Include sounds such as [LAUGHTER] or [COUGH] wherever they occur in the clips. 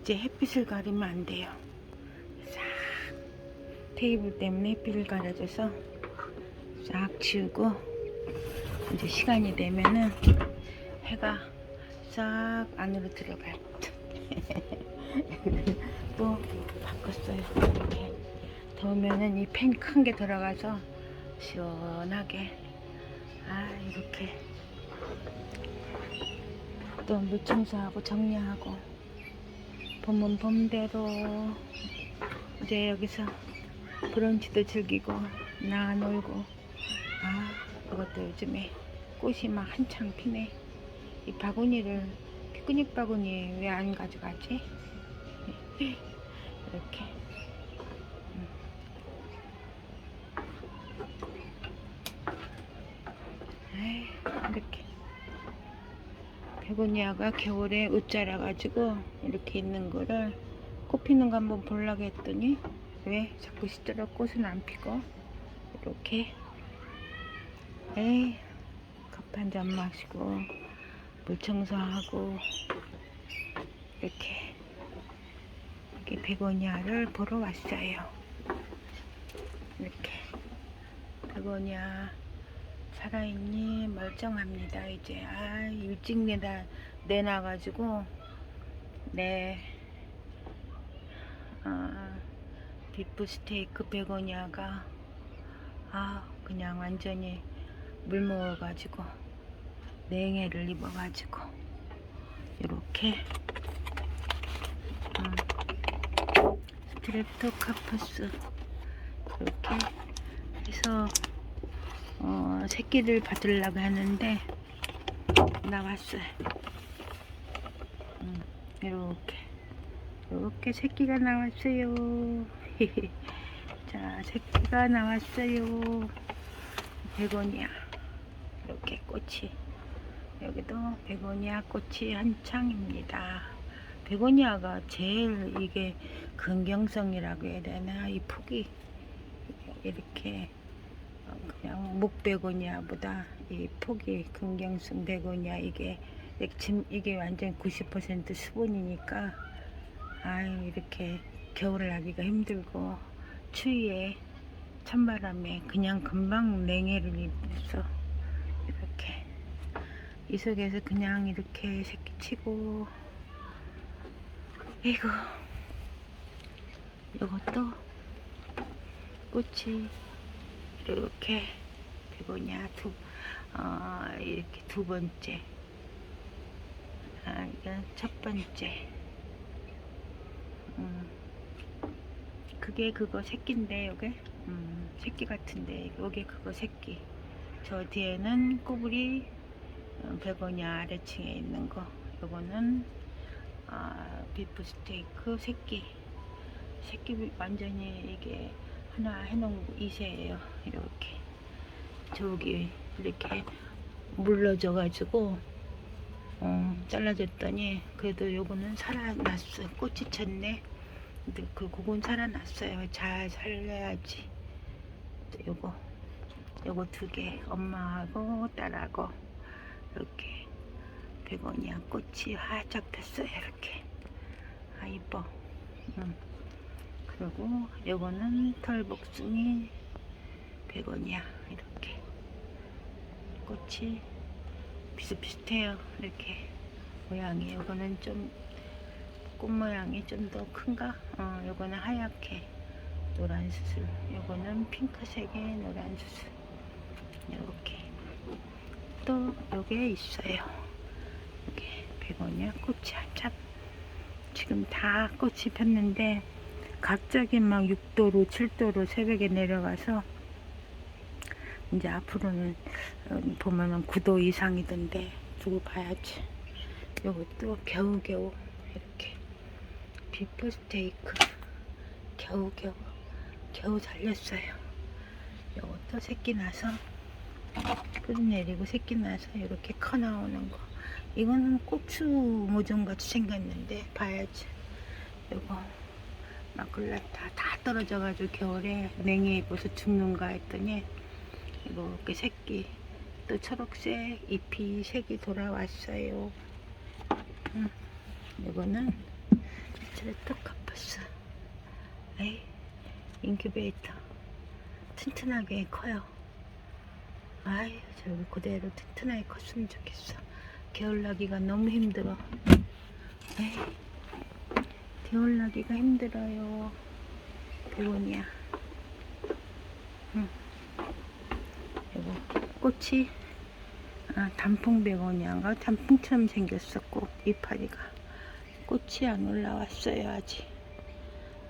이제 햇빛을 가리면 안 돼요. 싹 테이블 때문에 햇빛을 가려줘서 싹 지우고 이제 시간이 되면은 해가 싹 안으로 들어가요. [LAUGHS] 또 바꿨어요. 이렇게 더우면은 이팬큰게 들어가서 시원하게 아 이렇게 또 물청소하고 정리하고 봄은 봄대로 이제 여기서 브런치도 즐기고 나 놀고. 아 이것도 요즘에 꽃이 막 한창 피네. 이 바구니를 피크닉 바구니 왜안 가져가지? [LAUGHS] 이렇게 에이, 이렇게 베고니아가 겨울에 웃자라 가지고 이렇게 있는 거를 꽃 피는 거 한번 보려고 했더니 왜 자꾸 시들어 꽃은 안 피고? 이렇게. 에이 커피 한잔 마시고 물 청소하고 이렇게 이렇게 베고니아를 보러 왔어요. 이렇게. 베고니아 살아있니? 멀쩡합니다. 이제 아 일찍 내다 내놔가지고 네. 아, 비프 스테이크 베고니아가 아 그냥 완전히 물 먹어가지고 냉해를 입어가지고 이렇게 음, 스트랩토카퍼스 이렇게 해서 어, 새끼를 받으려고 하는데 나왔어요. 음, 이렇게 이렇게 새끼가 나왔어요. [LAUGHS] 자, 새끼가 나왔어요. 베고니아 이렇게 꽃이 여기도 베고니아 꽃이 한창입니다. 베고니아가 제일 이게 긍정성이라고 해야 되나 이 폭이 이렇게 어, 그냥 목베고니아 보다 이 폭이 긍정성 베고니아 이게 지금 이게 완전 90% 수분이니까 아유 이렇게 겨울을 하기가 힘들고 추위에 찬바람에 그냥 금방 냉해를 입어서 이렇게 이 속에서 그냥 이렇게 새끼치고 이거 이것도 꽃이 이렇게 베고니아 두, 어, 이렇게 두 번째. 아, 이건 첫 번째. 음, 그게 그거 새끼인데 요게? 음, 새끼 같은데. 요게 그거 새끼. 저 뒤에는 꼬부리 어, 베고니아 아래층에 있는 거. 요거는 아, 비프 스테이크 새끼. 새끼 완전히 이게 하나 해놓은 거 이세예요. 이렇게 저기 이렇게 물러져 가지고 어, 잘라줬더니 그래도 요거는 살아났어. 꽃이 쳤네. 근데 그 그건 살아났어요. 잘 살려야지. 또 요거 요거 두 개 엄마하고 딸하고 이렇게 베고니아 꽃이 활짝 폈어요. 이렇게. 아 이뻐. 음. 그리고 요거는 털복숭이 베고니아 이렇게. 꽃이 비슷비슷해요 이렇게. 모양이 요거는 좀 꽃 모양이 좀 더 큰가? 어 요거는 하얗게 노란 수술. 요거는 핑크색의 노란 수술. 이렇게. 또 요게 있어요. 이게 베고니아 꽃이 한참. 지금 다 꽃이 폈는데 갑자기 막 6도로 7도로 새벽에 내려가서 이제 앞으로는 어, 보면은 9도 이상이던데 두고 봐야지. 요것도 겨우겨우 이렇게 비프 스테이크 겨우겨우 겨우 살렸어요. 요것도 새끼 나서 뿌리 내리고 새끼 나서 이렇게 커 나오는 거. 이거는 고추 모종 같이 생겼는데 봐야지. 요거 마클라타 다 떨어져가지고 겨울에 냉해 입어서 죽는가 했더니 이렇게 새끼 또 초록색 잎이 색이 돌아왔어요. 음, 이거는 스트레토카퍼스 에이 인큐베이터. 튼튼하게 커요. 아이 저기 그대로 튼튼하게 컸으면 좋겠어. 게을나기가 너무 힘들어. 에이 게을나기가 힘들어요. 배원이야. 응. 이거 꽃이 아, 단풍 베고니아인가? 단풍처럼 생겼었고 이파리가. 꽃이 안 올라왔어요 아직.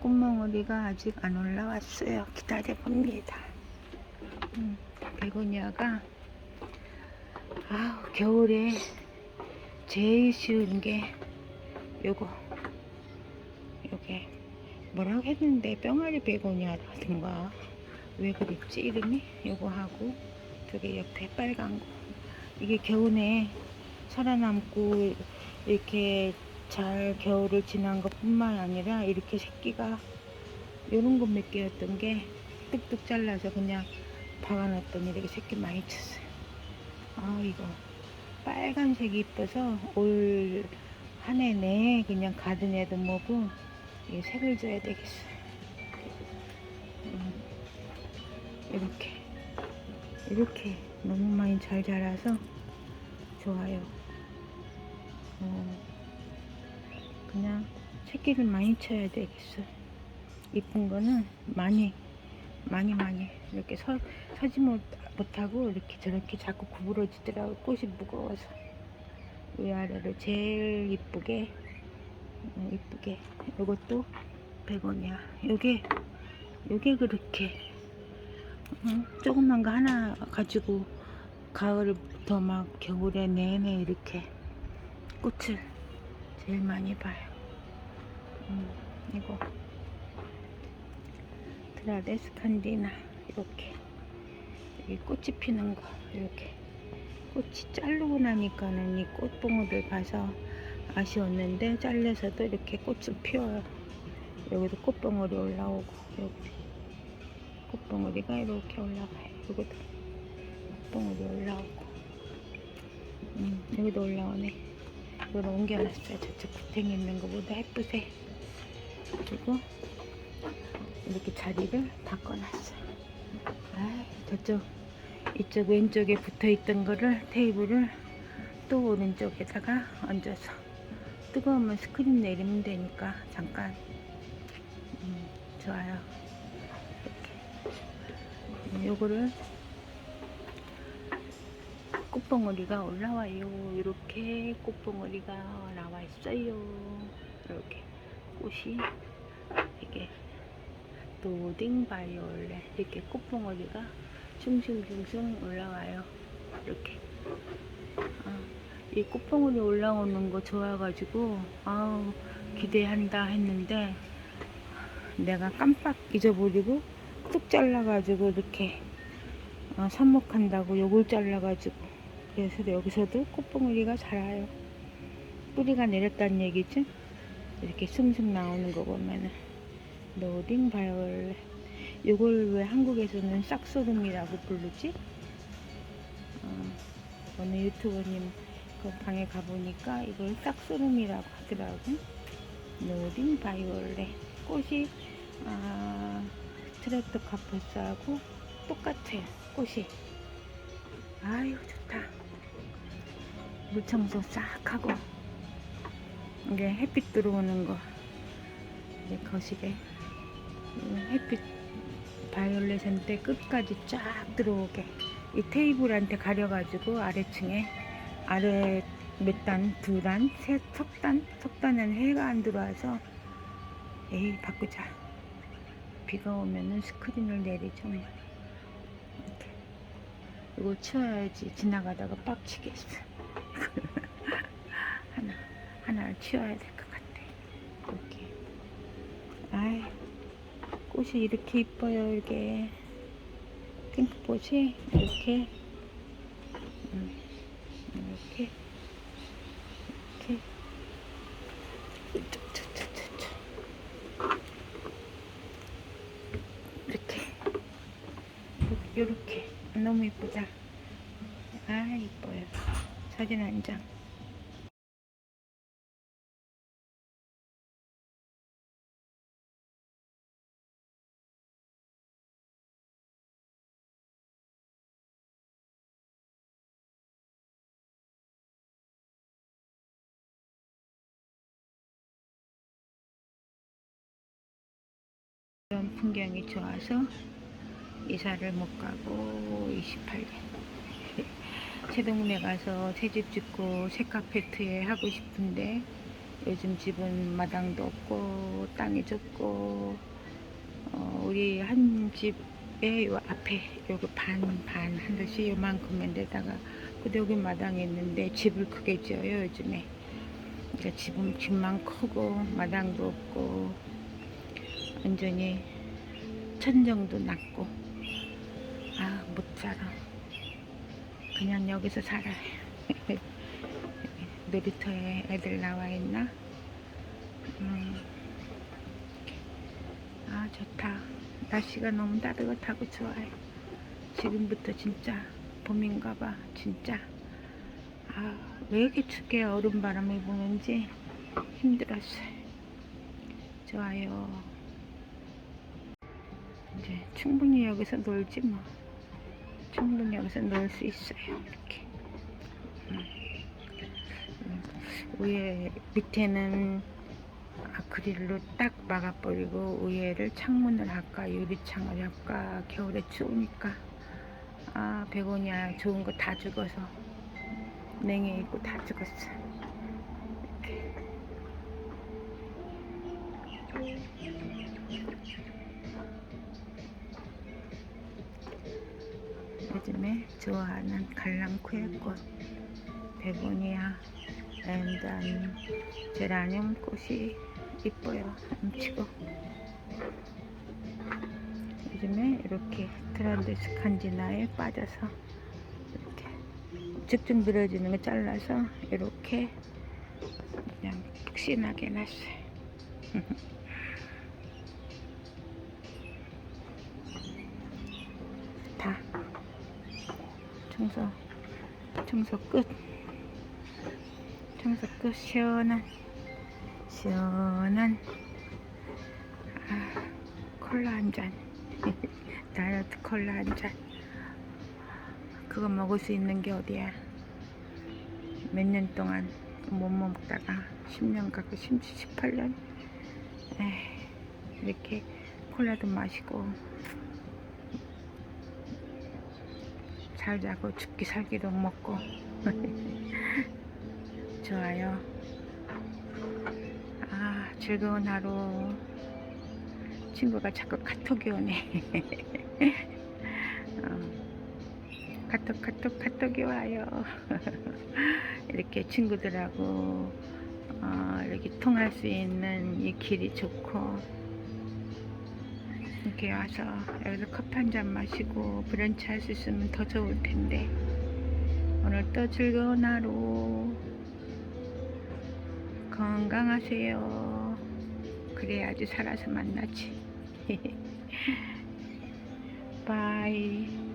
꽃몽우리가 아직 안 올라왔어요. 기다려 봅니다. 음, 베고니아가 아우 겨울에 제일 쉬운 게 요거 뭐라고 했는데 뿅아리 베고니아라든가. 왜 그랬지 이름이? 요거 하고 저기 옆에 빨간 거. 이게 겨우내 살아남고 이렇게 잘 겨울을 지난 것 뿐만 아니라 이렇게 새끼가 요런 것 몇 개였던 게 뚝뚝 잘라서 그냥 박아놨더니 이렇게 새끼 많이 쳤어요. 아 이거. 빨간색이 이뻐서 올 한 해 내에 그냥 가든에도 뭐고 이 색을 줘야 되겠어요 음, 이렇게 이렇게 너무 많이 잘 자라서 좋아요. 어, 그냥 새끼를 많이 쳐야 되겠어. 이쁜 거는 많이, 많이, 많이 이렇게 서, 서지 못, 못하고 이렇게 저렇게 자꾸 구부러지더라고. 꽃이 무거워서. 위아래로 제일 이쁘게, 어, 이쁘게. 이것도 100원이야. 요게, 요게 그렇게. 응? 조그만 거 하나 가지고 가을부터 막 겨울에 내내 이렇게 꽃을 제일 많이 봐요. 음, 이거 트라데스칸디나 이렇게 여기 꽃이 피는 거 이렇게 꽃이 자르고 나니까는 이 꽃봉오를 봐서 아쉬웠는데 잘려서도 이렇게 꽃을 피워요. 여기도 꽃봉오리 올라오고 여기 꽃봉오리가 이렇게 올라가요. 여기도 꽃봉오리 올라오고 음, 여기도 올라오네. 이걸 옮겨놨어요. 저쪽 구탱이 있는 것보다 햇빛에 그리고 이렇게 자리를 바꿔놨어요. 아, 저쪽 이쪽 왼쪽에 붙어있던 거를 테이블을 또 오른쪽에다가 얹어서 뜨거우면 스크린 내리면 되니까 잠깐 음, 좋아요. 요거를 꽃봉오리가 올라와요. 이렇게 꽃봉오리가 나와 있어요. 이렇게 꽃이 이게 노딩 바이올렛 이렇게 꽃봉오리가 숭숭숭숭 올라와요. 이렇게 아, 이 꽃봉오리 올라오는 거 좋아가지고 아우 기대한다 했는데 내가 깜빡 잊어버리고 뚝 잘라가지고 이렇게 어, 삽목한다고 요걸 잘라가지고. 그래서 여기서도 꽃봉오리가 자라요. 뿌리가 내렸다는 얘기지? 이렇게 숭숭 나오는 거 보면은. 노딩 바이올렛 요걸 왜 한국에서는 싹소름이라고 부르지? 어, 어느 유튜버님 그 방에 가보니까 이걸 싹소름이라고 하더라고. 노딩 바이올렛 꽃이 아, 스트레토카퍼스하고 똑같아요. 꽃이. 아유 좋다. 물청소 싹 하고 이게 햇빛 들어오는 거. 이제 거실에 이 햇빛 바이올렛한테 끝까지 쫙 들어오게. 이 테이블한테 가려가지고 아래층에 아래 몇 단, 두 단, 세, 석 단, 석 단은 해가 안 들어와서 에이 바꾸자. 비가 오면은 스크린을 내리죠. 뭐. 이렇게. 이걸 치워야지 지나가다가 빡치겠어 [LAUGHS] 하나 하나를 치워야 될 것 같아. 이렇게. 아이 꽃이 이렇게 이뻐요 이게. 핑크꽃이? 이렇게 요렇게. 너무 예쁘다. 아 예뻐요. 사진 한장. 이런 풍경이 좋아서 이사를 못 가고 28년. 새 [LAUGHS] 동네 가서 새집 짓고 새 카페트에 하고 싶은데 요즘 집은 마당도 없고 땅이 좁고 어, 우리 한 집에 요 앞에 요거 반반 한 듯이 요만큼만 데다가 근데 여기 마당이 있는데 집을 크게 지어요 요즘에. 그러니까 집은 집만 크고 마당도 없고 완전히 천정도 낮고 아 못 살아 그냥 여기서 살아요 놀이터에 [LAUGHS] 애들 나와 있나? 음. 아 좋다. 날씨가 너무 따뜻하고 좋아요. 지금부터 진짜 봄인가 봐 진짜. 아 왜 이렇게 춥게 얼음 바람이 부는지 힘들었어요. 좋아요. 이제 충분히 여기서 놀지 뭐 충분히 여기서 놀수 있어요 이렇게 음. 음. 위에 밑에는 아크릴로 딱 막아버리고 위에를 창문을 할까 유리창을 할까 겨울에 추우니까 아 베고니아 좋은 거 다 죽어서 냉해 있고 다 죽었어 이렇게. 요즘에 좋아하는 갈랑쿠의 꽃 베고니아 앤단 제라늄 꽃이 이뻐요. 엄치고. 요즘에 이렇게 트란데스 칸지나에 빠져서 이렇게 쭉쭉 늘어지는 거 잘라서 이렇게 그냥 푹신하게 놨어요 [LAUGHS] 다 청소 청소 끝. 청소 끝. 시원한 시원한. 아, 콜라 한잔. [LAUGHS] 다이어트 콜라 한잔. 그거 먹을 수 있는 게 어디야? 몇 년 동안 못 먹다가 10년 가고 10, 18년? 에이, 이렇게 콜라도 마시고 잘 자고 죽기 살기도 먹고. [LAUGHS] 좋아요. 아 즐거운 하루. 친구가 자꾸 카톡이 오네. [LAUGHS] 어, 카톡 카톡 카톡이 와요. [LAUGHS] 이렇게 친구들하고 어, 이렇게 통할 수 있는 이 길이 좋고 이렇게 와서 여기서 커피 한 잔 마시고 브런치 할 수 있으면 더 좋을 텐데. 오늘 또 즐거운 하루. 건강하세요. 그래야지 살아서 만나지. [LAUGHS] 바이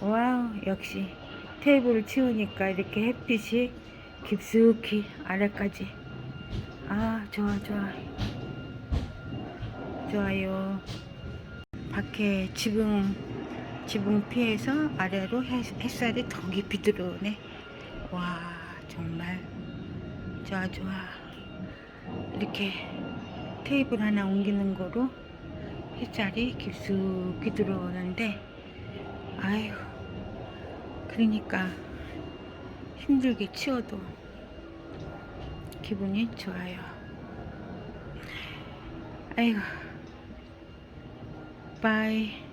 와우 역시. 테이블을 치우니까 이렇게 햇빛이 깊숙이 아래까지. 아 좋아 좋아. 좋아요. 밖에 지붕 지붕 피해서 아래로 햇, 햇살이 더 깊이 들어오네. 와 정말. 좋아 좋아. 이렇게 테이블 하나 옮기는 거로 햇살이 깊숙이 들어오는데 아유 그러니까 힘들게 치워도 기분이 좋아요. 아이고, 바이.